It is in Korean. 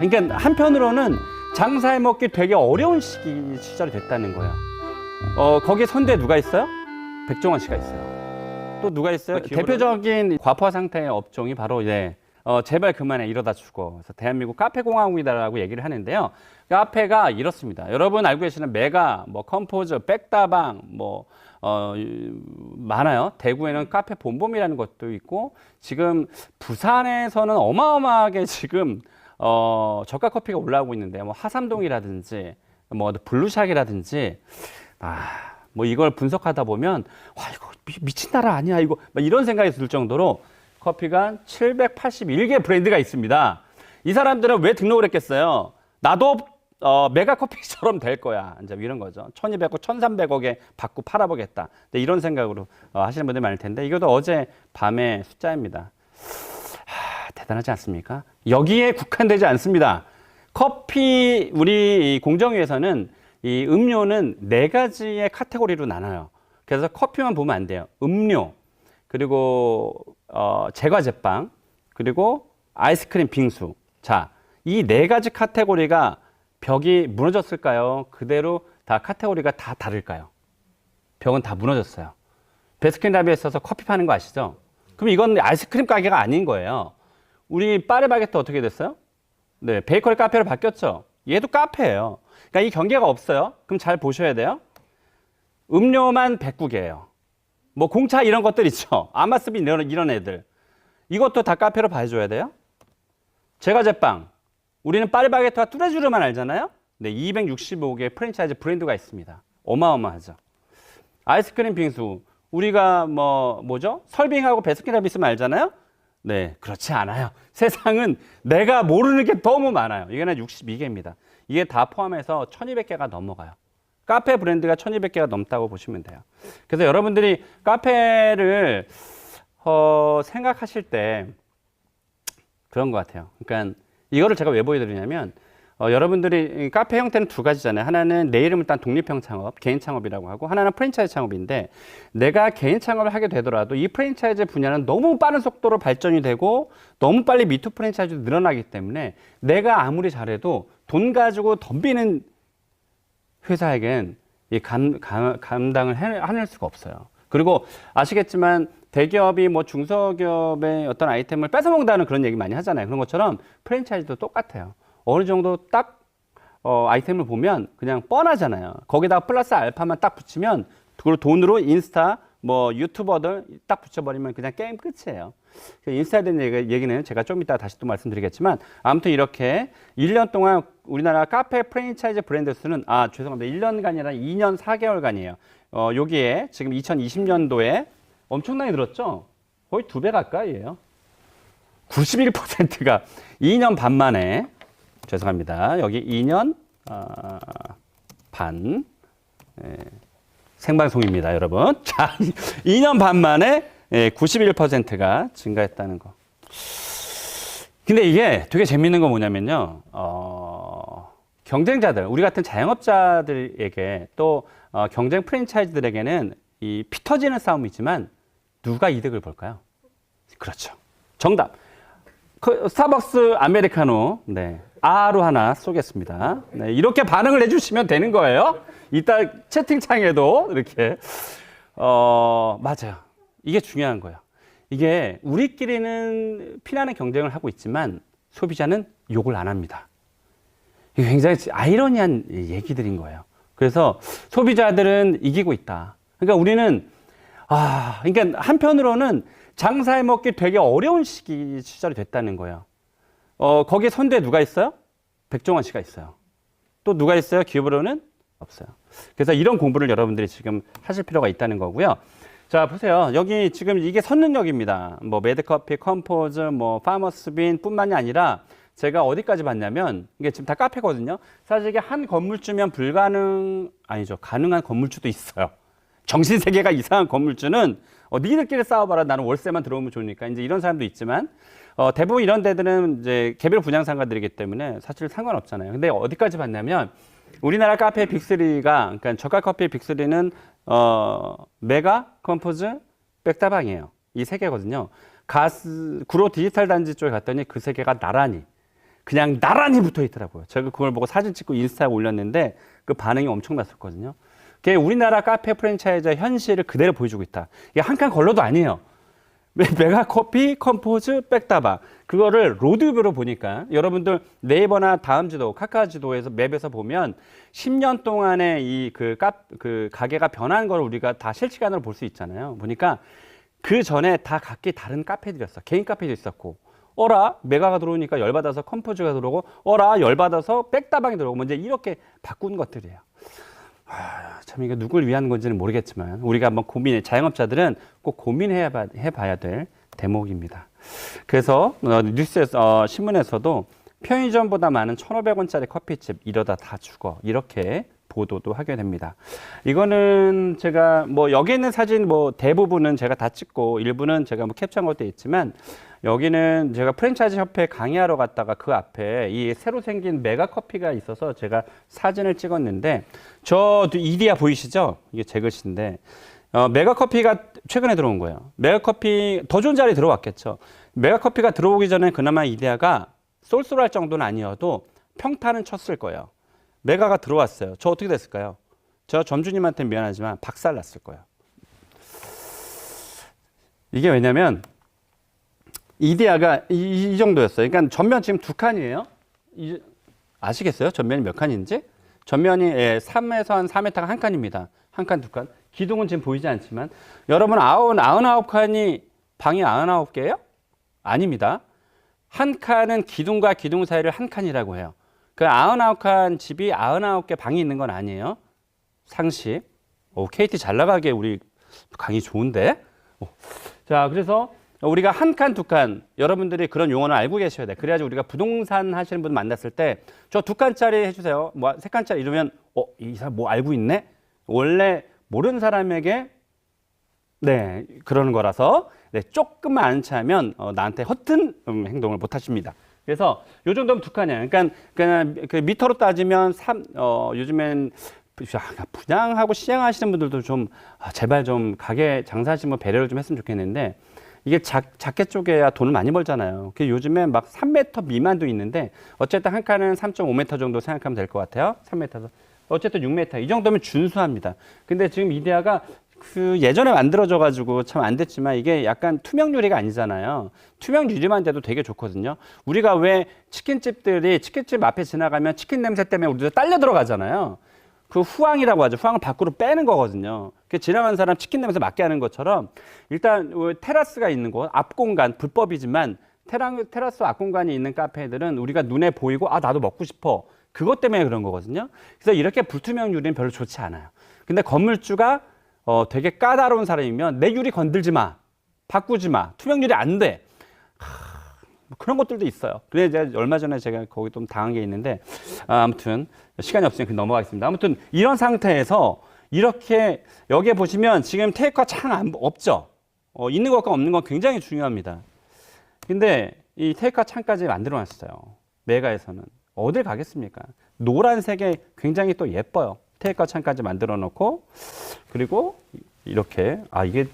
그러니까 한편으로는 장사해 먹기 되게 어려운 시기 시절이 됐다는 거예요. 어, 거기에 선대 누가 있어요? 백종원 씨가 있어요. 또 누가 있어요? 아, 대표적인 과포화 상태의 업종이 바로 이제 어, 제발 그만해 이러다 죽어. 그래서 대한민국 카페 공화국이다라고 얘기를 하는데요. 카페가 이렇습니다. 여러분 알고 계시는 메가, 뭐 컴포즈, 백다방, 뭐 어, 이, 많아요. 대구에는 카페 본봄이라는 것도 있고 지금 부산에서는 어마어마하게 지금 어, 저가 커피가 올라오고 있는데 뭐 하삼동이라든지 뭐 블루샥이라든지 아, 뭐 이걸 분석하다 보면 와 이거 미, 친 나라 아니야 이거 막 이런 생각이 들 정도로 커피가 781개 브랜드가 있습니다. 이 사람들은 왜 등록을 했겠어요? 나도 어, 메가 커피처럼 될 거야. 이제 이런 거죠. 1200억, 1300억에 받고 팔아보겠다. 네, 이런 생각으로 어, 하시는 분들이 많을 텐데 이것도 어제 밤의 숫자입니다. 하, 대단하지 않습니까? 여기에 국한되지 않습니다. 커피 우리 이 공정위에서는 이 음료는 네 가지의 카테고리로 나눠요. 그래서 커피만 보면 안 돼요. 음료 그리고 어, 제과 제빵 그리고 아이스크림 빙수. 자, 이 네 가지 카테고리가 벽이 무너졌을까요? 그대로 다 카테고리가 다 다를까요? 벽은 다 무너졌어요. 베스킨라빈에 있어서 커피 파는 거 아시죠? 그럼 이건 아이스크림 가게가 아닌 거예요. 우리 파리바게트 어떻게 됐어요? 네, 베이커리 카페로 바뀌었죠. 얘도 카페예요. 그러니까 이 경계가 없어요. 그럼 잘 보셔야 돼요. 음료만 109개예요. 뭐 공차 이런 것들 있죠. 아마스빈 이런, 이런 애들. 이것도 다 카페로 봐줘야 돼요. 제과 제빵. 우리는 파리바게트와 뚜레쥬르만 알잖아요. 네, 265개 프랜차이즈 브랜드가 있습니다. 어마어마하죠. 아이스크림 빙수. 우리가 뭐 뭐죠? 설빙하고 베스킨라빈 있으면 알잖아요. 네, 그렇지 않아요. 세상은 내가 모르는 게 너무 많아요. 이게는 62개입니다. 이게 다 포함해서 1200개가 넘어가요. 카페 브랜드가 1200개가 넘다고 보시면 돼요. 그래서 여러분들이 카페를 어, 생각하실 때 그런 것 같아요. 그러니까 이거를 제가 왜 보여드리냐면 어, 여러분들이 이 카페 형태는 두 가지잖아요. 하나는 내 이름을 딴 독립형 창업, 개인 창업이라고 하고 하나는 프랜차이즈 창업인데 내가 개인 창업을 하게 되더라도 이 프랜차이즈 분야는 너무 빠른 속도로 발전이 되고 너무 빨리 미투 프랜차이즈도 늘어나기 때문에 내가 아무리 잘해도 돈 가지고 덤비는 회사에겐 이 감, 감, 감당을 해, 해낼 수가 없어요. 그리고 아시겠지만 대기업이 뭐 중소기업의 어떤 아이템을 뺏어먹는다는 그런 얘기 많이 하잖아요. 그런 것처럼 프랜차이즈도 똑같아요. 어느 정도 딱 어, 아이템을 보면 그냥 뻔하잖아요. 거기다가 플러스 알파만 딱 붙이면 그걸 돈으로 인스타 뭐 유튜버들 딱 붙여버리면 그냥 게임 끝이에요. 그 인스타에 대한 얘기- 얘기는 제가 좀 이따 다시 또 말씀드리겠지만 아무튼 이렇게 1년 동안 우리나라 카페 프랜차이즈 브랜드 수는 아 죄송합니다. 1년간이 아니라 2년 4개월간이에요. 어, 여기에 지금 2020년도에 엄청나게 늘었죠? 거의 두 배 가까이예요. 91%가 2년 반 만에 죄송합니다. 여기 2년 아, 반 예, 생방송입니다, 여러분. 자, 2년 반 만에 예, 91%가 증가했다는 거. 근데 이게 되게 재밌는 건 뭐냐면요. 어, 경쟁자들, 우리 같은 자영업자들에게 또 어, 경쟁 프랜차이즈들에게는 이 피 터지는 싸움이지만 누가 이득을 볼까요? 그렇죠. 정답. 그 스타벅스 아메리카노 네. 아로 하나 쏘겠습니다. 네, 이렇게 반응을 해주시면 되는 거예요. 이따 채팅창에도 이렇게 어 맞아요. 이게 중요한 거예요. 이게 우리끼리는 피나는 경쟁을 하고 있지만 소비자는 욕을 안 합니다. 이게 굉장히 아이러니한 얘기들인 거예요. 그래서 소비자들은 이기고 있다. 그러니까 우리는 아, 그러니까 한편으로는 장사해 먹기 되게 어려운 시기 시절이 됐다는 거예요. 어, 거기에 선두에 누가 있어요? 백종원 씨가 있어요. 또 누가 있어요? 기업으로는 없어요. 그래서 이런 공부를 여러분들이 지금 하실 필요가 있다는 거고요. 자, 보세요. 여기 지금 이게 선능력입니다. 뭐 매드커피, 컴포즈, 뭐 파머스빈 뿐만이 아니라 제가 어디까지 봤냐면 이게 지금 다 카페거든요. 사실 이게 한 건물주면 불가능 아니죠. 가능한 건물주도 있어요. 정신 세계가 이상한 건물주는 어, 니들끼리 싸워봐라. 나는 월세만 들어오면 좋으니까 이제 이런 사람도 있지만 어, 대부분 이런 데들은 이제 개별 분양 상가들이기 때문에 사실 상관없잖아요. 근데 어디까지 봤냐면 우리나라 카페 빅3가 그러니까 저가 커피 빅3는 어, 메가, 컴포즈, 백다방이에요. 이 세 개거든요. 가스 구로 디지털 단지 쪽에 갔더니 그 세 개가 나란히 그냥 나란히 붙어 있더라고요. 제가 그걸 보고 사진 찍고 인스타에 올렸는데 그 반응이 엄청났었거든요. 그게 우리나라 카페 프랜차이즈 현실을 그대로 보여주고 있다. 이게 한 칸 걸러도 아니에요. 메- 메가 커피, 컴포즈, 백다방 그거를 로드뷰로 보니까 여러분들 네이버나 다음 지도, 카카오 지도에서 맵에서 보면 10년 동안의 이그 그 가게가 변한 걸 우리가 다 실시간으로 볼 수 있잖아요. 보니까 그 전에 다 각기 다른 카페들이었어. 개인 카페도 있었고. 어라 메가가 들어오니까 열받아서 컴포즈가 들어오고 어라 열받아서 백다방이 들어오고 뭐 이제 이렇게 바꾼 것들이에요. 아, 참 이게 누굴 위한 건지는 모르겠지만 우리가 한번 고민해 자영업자들은 꼭 고민해 봐- 해봐야 될 대목입니다. 그래서 어, 뉴스에서 어, 신문에서도 편의점보다 많은 1,500원짜리 커피집 이러다 다 죽어 이렇게 보도도 하게 됩니다. 이거는 제가 뭐 여기 있는 사진 뭐 대부분은 제가 다 찍고 일부는 제가 뭐 캡처한 것도 있지만 여기는 제가 프랜차이즈 협회 강의하러 갔다가 그 앞에 이 새로 생긴 메가 커피가 있어서 제가 사진을 찍었는데 저 이디야 보이시죠? 이게 제 글씨인데 어, 메가 커피가 최근에 들어온 거예요. 메가 커피 더 좋은 자리 들어왔겠죠. 메가 커피가 들어오기 전에 그나마 이디야가 쏠쏠할 정도는 아니어도 평타는 쳤을 거예요. 메가가 들어왔어요. 저 어떻게 됐을까요? 저 점주님한테 미안하지만 박살 났을 거예요. 이게 왜냐면 이디야가 이, 이 정도였어요. 그러니까 전면 지금 두 칸이에요. 이- 아시겠어요? 전면이 몇 칸인지? 전면이 예, 3에서 한 4m가 한 칸입니다. 한 칸, 두 칸. 기둥은 지금 보이지 않지만 여러분 아흔 아흔아홉 칸이 방이 아흔아홉 개예요? 아닙니다. 한 칸은 기둥과 기둥 사이를 한 칸이라고 해요. 그 아흔아홉 칸 집이 아흔아홉 개 방이 있는 건 아니에요. 상식. 오, KT 잘 나가게 우리 강의 좋은데. 오. 자, 그래서 우리가 한 칸, 두 칸, 여러분들이 그런 용어를 알고 계셔야 돼. 그래야지 우리가 부동산 하시는 분 만났을 때, 저 두 칸짜리 해주세요. 뭐, 세 칸짜리 이러면, 어, 이 사람 뭐 알고 있네? 원래 모르는 사람에게, 네, 그러는 거라서, 네, 조금만 안 차면, 어, 나한테 허튼 음, 행동을 못 하십니다. 그래서 요 정도면 두 칸이에요. 그러니까, 그냥 그 미터로 따지면 삼, 어, 요즘엔 아, 분양하고 시행하시는 분들도 좀 아, 제발 좀 가게 장사하시면 배려를 좀 했으면 좋겠는데 이게 작, 작게 쪼개야 돈을 많이 벌잖아요. 그 요즘에 막 3m 미만도 있는데 어쨌든 한 칸은 3.5m 정도 생각하면 될 것 같아요. 3m에서 어쨌든 6m 이 정도면 준수합니다. 근데 지금 이데아가 그 예전에 만들어져 가지고 참 안 됐지만 이게 약간 투명 유리가 아니잖아요. 투명 유리만 돼도 되게 좋거든요. 우리가 왜 치킨집들이 치킨집 앞에 지나가면 치킨 냄새 때문에 우리도 딸려 들어가잖아요. 그 후황이라고 하죠. 후황을 밖으로 빼는 거거든요. 그 지나가는 사람 치킨 냄새 맡게 하는 것처럼 일단 어, 테라스가 있는 곳, 앞 공간 불법이지만 테라, 테라스 앞 공간이 있는 카페들은 우리가 눈에 보이고 아 나도 먹고 싶어. 그것 때문에 그런 거거든요. 그래서 이렇게 불투명 유리는 별로 좋지 않아요. 근데 건물주가 어, 되게 까다로운 사람이면 내 유리 건들지 마. 바꾸지 마. 투명 유리 안 돼. 뭐 그런 것들도 있어요. 그래 제가 얼마 전에 제가 거기 좀 당한 게 있는데 아, 아무튼 시간이 없으니까 넘어가겠습니다. 아무튼 이런 상태에서 이렇게 여기에 보시면 지금 테이크가 창 안, 없죠. 어, 있는 것과 없는 건 굉장히 중요합니다. 근데 이 테이크가 창까지 만들어 놨어요. 메가에서는 어딜 가겠습니까? 노란색에 굉장히 또 예뻐요. 테이크가 창까지 만들어 놓고 그리고 이렇게 아 이게